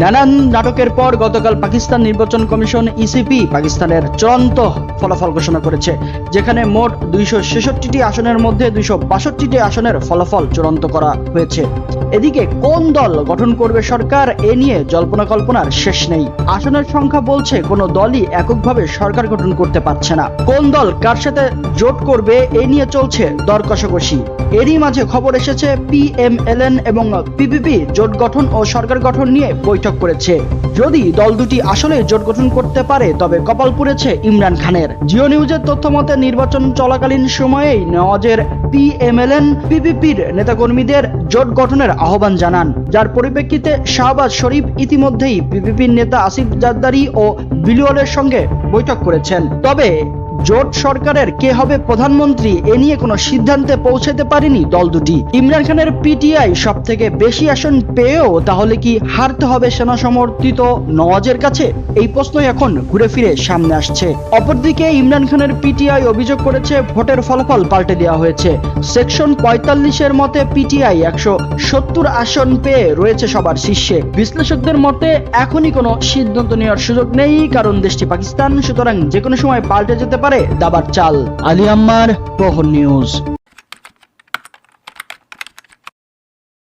নানান নাটকের পর গতকাল পাকিস্তান নির্বাচন কমিশন ইসিপি পাকিস্তানের চূড়ান্ত ফলাফল ঘোষণা করেছে, যেখানে মোট দুইশো ছেষট্টিটি আসনের মধ্যে দুইশো বাষট্টিটি আসনের ফলাফল চূড়ান্ত করা হয়েছে। এদিকে কোন দল গঠন করবে সরকার, এ নিয়ে জল্পনা কল্পনার শেষ নেই। আসনের সংখ্যা বলছে কোনো দলই এককভাবে সরকার গঠন করতে পারছে না। কোন দল কার সাথে জোট করবে, এ নিয়ে চলছে দর কষাকষি। এরই মাঝে খবর এসেছে পিএমএলএন এবং পিপিপি জোট গঠন ও সরকার গঠন নিয়ে বৈঠক করেছে। যদি দল দুটি আসলে জোট গঠন করতে পারে, তবে কপাল পুড়েছে ইমরান খানের। জিও নিউজের তথ্য মতে নির্বাচন চলাকালীন সময়েই নওয়াজের পিএমএলএন, পিপিপির নেতাকর্মীদের জোট গঠনের আহ্বান জানান। যার পরিপ্রেক্ষিতে শাহবাজ শরীফ ইতিমধ্যেই পিপিপির নেতা আসিফ জাদ্দারি ও বিলিওয়ালের সঙ্গে বৈঠক করেছেন। তবে জোট সরকারের কে হবে প্রধানমন্ত্রী, এ নিয়ে কোনো সিদ্ধান্তে পৌঁছাতে পারেনি দল দুটি। ইমরান খানের পিটিআই সব থেকে বেশি আসন পেয়েও তাহলে কি হারতে হবে সেনা সমর্থিত নওয়াজের কাছে? এই প্রশ্নই এখন ঘুরে ফিরে সামনে আসছে। অপরদিকে ইমরান খানের পিটিআই অভিযোগ করেছে, ভোটের ফলাফল পাল্টে দেওয়া হয়েছে। সেকশন পঁয়তাল্লিশের মতে পিটিআই একশো সত্তর আসন পেয়ে রয়েছে সবার শীর্ষে। বিশ্লেষকদের মতে এখনই কোনো সিদ্ধান্ত নেওয়ার সুযোগ নেই, কারণ দেশটি পাকিস্তান, সুতরাং যে কোনো সময় পাল্টে যেতে পারে দাবার চাল। আলিয়াম্মার প্রহর নিউজ